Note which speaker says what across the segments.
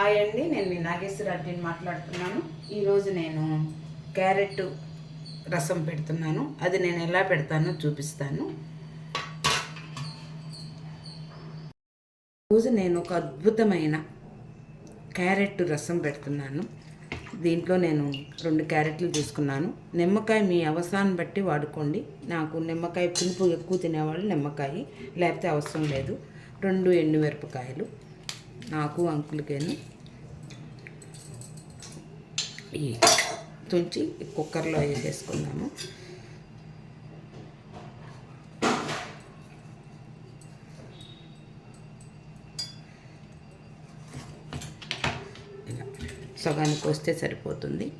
Speaker 1: Hi అండి నేను మీ నాగేశ్వరరాజుని మాట్లాడుతున్నాను. ఈరోజు నేను క్యారెట్ రసం పెడుతున్నాను. అది నేను ఎలా పెడతానో చూపిస్తాను. రోజు నేను ఒక అద్భుతమైన క్యారెట్ రసం పెడుతున్నాను. దీంట్లో నేను రెండు క్యారెట్లు తీసుకున్నాను. నిమ్మకాయ మీ అవసరాన్ని బట్టి వాడుకోండి. నాకు నిమ్మకాయ పులుపు ఎక్కువ తినేవాళ్ళు నిమ్మకాయ లేకపోతే అవసరం లేదు. రెండు ఎండుమిరపకాయలు. నాకు అంకులకేను. ఈ తుంచి కుక్కర్లో వేసేసుకుందాము. ఇలా సగానికి వస్తే సరిపోతుంది.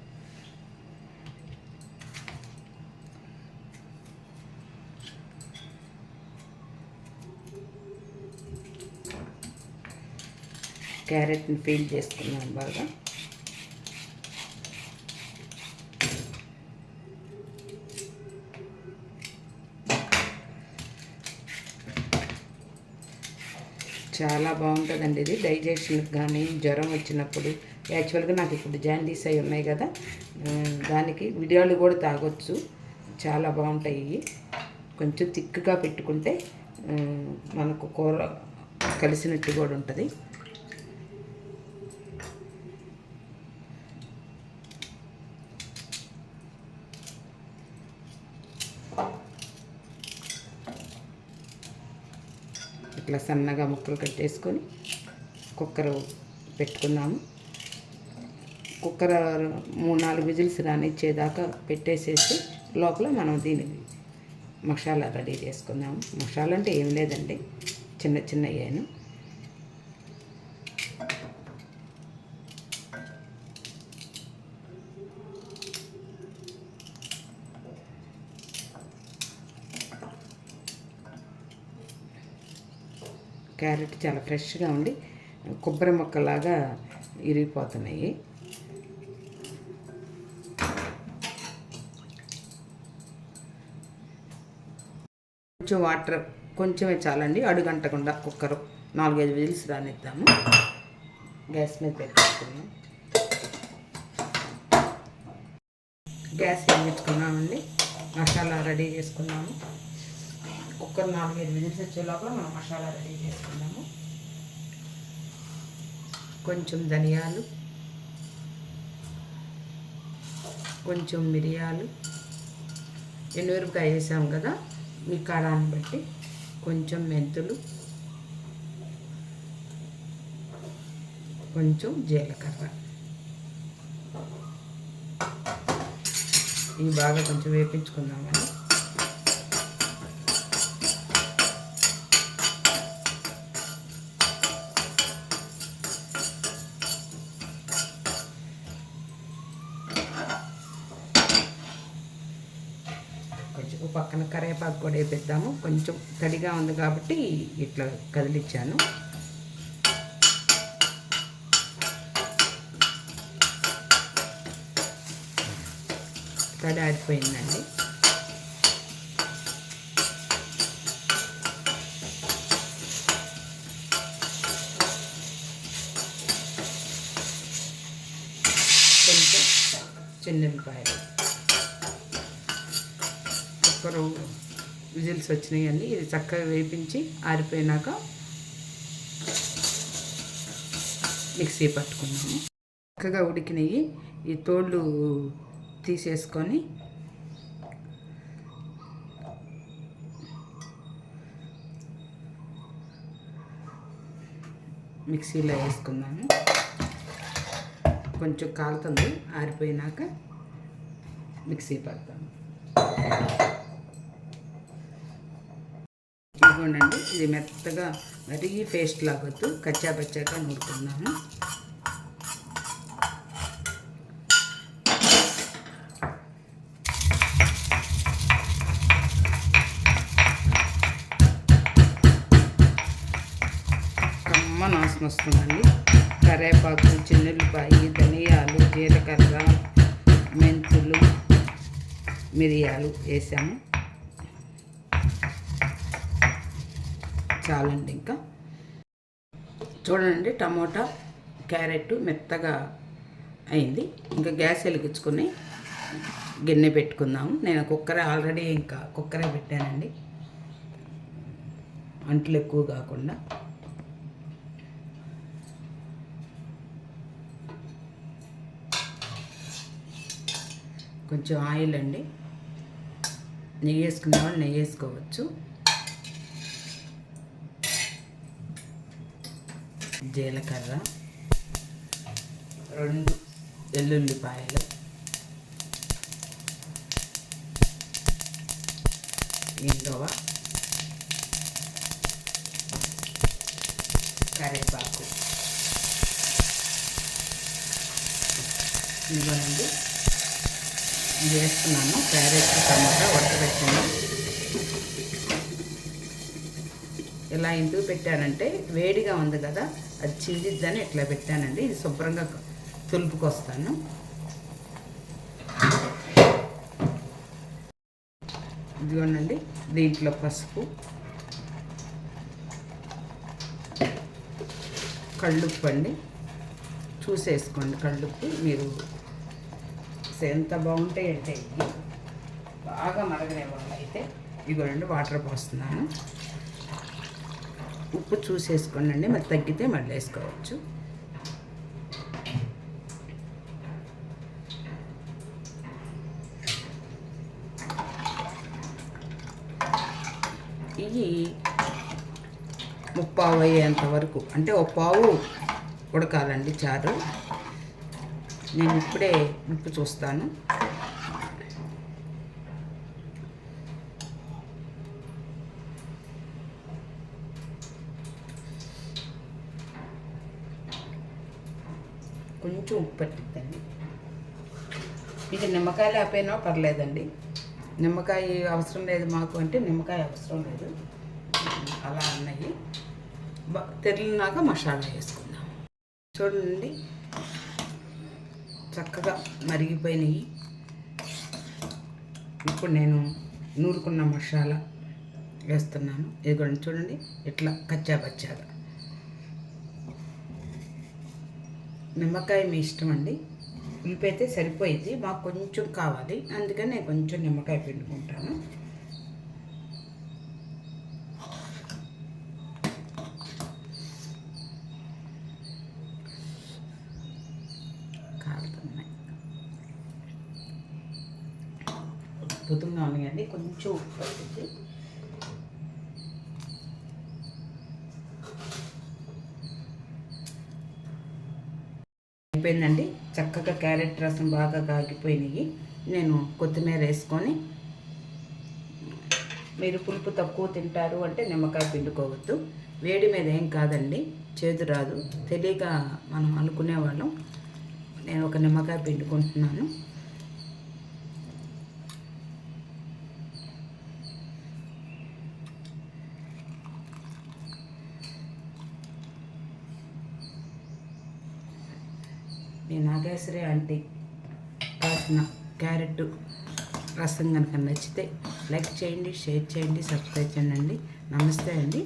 Speaker 1: క్యారెట్ని పీల్ చేసుకున్నాను బాగా. చాలా బాగుంటుందండి ఇది. డైజెషన్కి కానీ జ్వరం వచ్చినప్పుడు యాక్చువల్గా నాకు ఇప్పుడు జాండీస్ అయి ఉన్నాయి కదా దానికి విడియాలు కూడా తాగొచ్చు. చాలా బాగుంటాయి కొంచెం తిక్కుగా పెట్టుకుంటే మనకు కూర కలిసినట్టు కూడా ఉంటుంది. ఇట్లా సన్నగా ముక్కలు కట్టేసుకొని కుక్కర్ పెట్టుకున్నాము. కుక్కర్ మూడు నాలుగు విజిల్స్ రానిచ్చేదాకా పెట్టేసేసి లోపల మనం దీని మసాలా రెడీ చేసుకుందాము. మసాలా అంటే ఏం లేదండి. చిన్న చిన్న అయ్యాను క్యారెట్ చాలా ఫ్రెష్గా ఉండి కొబ్బరి మొక్కలాగా ఇరిగిపోతున్నాయి. కొంచెం వాటర్ కొంచెమే చాలండి. అడుగంటకుండా కుక్కరు నాలుగైదు విజిల్స్ రానిద్దాము. గ్యాస్ మీద పెట్టేసుకున్నాం గ్యాస్ వెలిగించుకున్నామండి. మసాలా రెడీ చేసుకున్నాము. కుక్కర్ నాలుగైదు విజిల్స్ వచ్చే లోపల మనం మసాలా రెడీ చేసుకున్నాము కొంచెం ధనియాలు కొంచెం మిరియాలు ఎండుమిరపకాయ వేసాం కదా మీ కారాన్ని బట్టి కొంచెం మెంతులు కొంచెం జీలకర్ర. ఇవి బాగా కొంచెం వేపించుకుందామని ఓ పక్కన కరివేపాకు కూడా వేపిద్దాము. కొంచెం తడిగా ఉంది కాబట్టి ఇట్లా కదిలిచ్చాను. తడి ఆరిపోయిందండి. కొంచెం చిన్నపాయలు. ఒక్కరు విజిల్స్ వచ్చినాయండి ఇది చక్కగా వేపించి ఆరిపోయినాక మిక్సీ పట్టుకున్నాము. చక్కగా ఉడికినవి ఈ తోళ్ళు తీసేసుకొని మిక్సీలో వేసుకున్నాము కొంచెం కాలుతుంది. ఆరిపోయినాక మిక్సీ పడతాము. ఇదిగోండి ఇది మెత్తగా మరీ పేస్ట్ లాగొద్దు కచ్చా పచ్చాగా నూరుకున్నాను కమ్మ నాశనం వస్తుందండి. కరేపాకు చిన్నులపాయి ధనియాలు జీలకర్ర మెంతులు మిరియాలు వేసాము. చాలండి ఇంకా. చూడండి టమోటా క్యారెట్ మెత్తగా అయింది. ఇంకా గ్యాస్ వెలిగించుకొని గిన్నె పెట్టుకుందాము. నేను కుక్కర్ ఆల్రెడీ ఇంకా కుక్కరే పెట్టానండి. అంట్లు ఎక్కువ కాకుండా. కొంచెం ఆయిల్ అండి. నెయ్యి వేసుకునే వాళ్ళు నెయ్యి వేసుకోవచ్చు. జీలకర్ర రెండు వెల్లుల్లిపాయలు ఇంగువ కరివేపాకు. ఇవ్వండి వేస్తున్నాను. క్యారెట్ టమాటా ఉడకబెట్టాను ఇలా ఎందుకు పెట్టానంటే వేడిగా ఉంది కదా అది చిందిద్దని ఇట్లా పెట్టానండి. ఇది శుభ్రంగా తులుపుకొస్తాను. ఇదిగోనండి దీంట్లో పసుపు కళ్ళుప్పు అండి. చూసేసుకోండి కళ్ళుప్పు. మీరు ఎంత బాగుంటాయంటే అంటే బాగా మరగనే వాళ్ళు అయితే. ఇదిగోనండి వాటర్ పోస్తున్నాను. ఉప్పు చూసేసుకోండి. మరి తగ్గితే మళ్ళీ వేసుకోవచ్చు. ఇవి ముప్పావు అయ్యేంత వరకు. అంటే ఒక పావు ఉడకాలండి చారు. నేను ఇప్పుడే ఉప్పు చూస్తాను. కొంచెం ఉప్పు పట్టిద్దండి ఇది నిమ్మకాయలు లేకపోయినా పర్లేదండి. నిమ్మకాయ అవసరం లేదు మాకు అంటే నిమ్మకాయ అవసరం లేదు. అలా అన్నవి బ తెరిలినాక మసాలా వేసుకుందాం. చూడండి. చక్కగా మరిగిపోయినాయి. ఇప్పుడు నేను నూరుకున్న మసాలా వేస్తున్నాను. ఇది కూడా చూడండి. ఇట్లా కచ్చా పచ్చాగా నిమ్మకాయ మీ ఇష్టం అండి. పులుపు అయితే సరిపోయింది. మాకు కొంచెం కావాలి. అందుకని నేను కొంచెం నిమ్మకాయ పిండుకుంటాను. కాలుతున్నాయి. అద్భుతంగా ఉన్నాయండి. కొంచెం ఉప్పు పడుతుంది అయిపోయిందండి. చక్కగా క్యారెట్ రసం బాగా కాగిపోయినాయి. నేను కొత్తిమీర వేసుకొని మీరు పులుపు తక్కువ తింటారు అంటే నిమ్మకాయ పిండుకోవద్దు. వేడి మీద ఏం కాదండి. చేదు రాదు. తెలియక మనం అనుకునేవాళ్ళం. నేను ఒక నిమ్మకాయ పిండుకుంటున్నాను. మీ నాగేశ్వరి ఆంటీ రాసిన క్యారెట్ రసం కనుక నచ్చితే లైక్ చేయండి షేర్ చేయండి సబ్స్క్రైబ్ చేయండి. నమస్తే అండి.